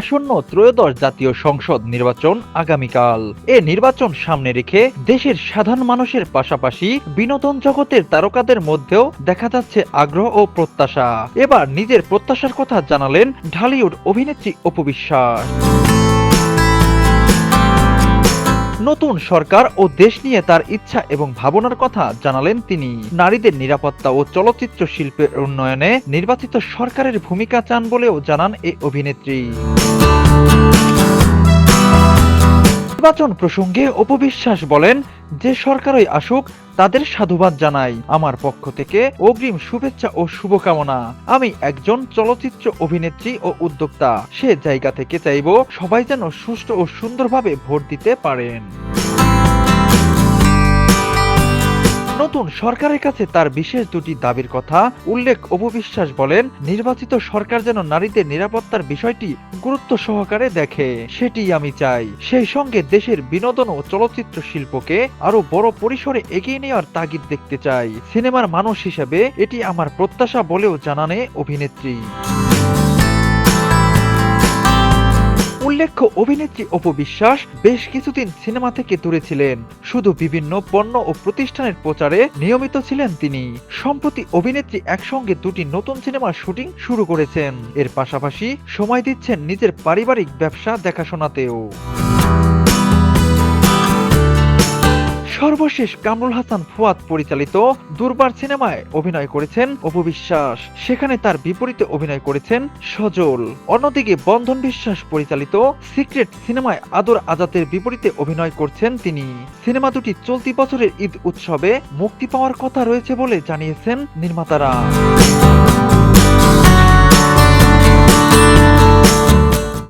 আসন্ন ত্রয়োদশ জাতীয় সংসদ নির্বাচন আগামীকাল। এ নির্বাচন সামনে রেখে দেশের সাধারণ মানুষের পাশাপাশি বিনোদন জগতের তারকাদের মধ্যেও দেখা যাচ্ছে আগ্রহ ও প্রত্যাশা। এবার নিজের প্রত্যাশার কথা জানালেন ঢালিউড অভিনেত্রী অপু নতুন সরকার ও দেশ নিয়ে তার ইচ্ছা এবং ভাবনার কথা জানালেন তিনি। নারীদের নিরাপত্তা ও চলচ্চিত্র শিল্পের উন্নয়নে নির্বাচিত সরকারের ভূমিকা চান বলেও জানান এই অভিনেত্রী। নির্বাচন প্রসঙ্গে অপবিশ্বাস বলেন, যে সরকারই আসুক তাদের সাধুবাদ জানাই। আমার পক্ষ থেকে অগ্রিম শুভেচ্ছা ও শুভকামনা। আমি একজন চলচ্চিত্র অভিনেত্রী ও উদ্যোক্তা। সে জায়গা থেকে চাইব সবাই যেন সুষ্ঠু ও সুন্দরভাবে ভোট দিতে পারেন। নতুন সরকারের কাছে তার বিশেষ দুটি দাবির কথা উল্লেখ অপবিশ্বাস বলেন, নির্বাচিত সরকার যেন নারীদের নিরাপত্তার বিষয়টি গুরুত্ব সহকারে দেখে সেটি আমি চাই। সেই সঙ্গে দেশের বিনোদন ও চলচ্চিত্র শিল্পকে আরও বড় পরিসরে এগিয়ে নেওয়ার তাগিদ দেখতে চাই। সিনেমার মানুষ হিসেবে এটি আমার প্রত্যাশা বলেও জানানে অভিনেত্রী। উল্লেখ্য অভিনেত্রী অপু বিশ্বাস বেশ কিছুদিন সিনেমা থেকে দূরে ছিলেন। শুধু বিভিন্ন পণ্য ও প্রতিষ্ঠানের প্রচারে নিয়মিত ছিলেন তিনি। সম্প্রতি অভিনেত্রী একসঙ্গে দুটি নতুন সিনেমার শুটিং শুরু করেছেন। এর পাশাপাশি সময় দিচ্ছেন নিজের পারিবারিক ব্যবসা দেখাশোনাতেও। সর্বশেষ কামরুল হাসান ফুয়াদ পরিচালিত দুর্বার সিনেমায় অভিনয় করেছেন অপু বিশ্বাস। সেখানে তার বিপরীতে অভিনয় করেছেন সজল। অন্যদিকে বন্ধন বিশ্বাস পরিচালিত সিক্রেট সিনেমায় আদর আজাতের বিপরীতে অভিনয় করছেন তিনি। সিনেমা দুটি চলতি বছরের ঈদ উৎসবে মুক্তি পাওয়ার কথা রয়েছে বলে জানিয়েছেন নির্মাতারা।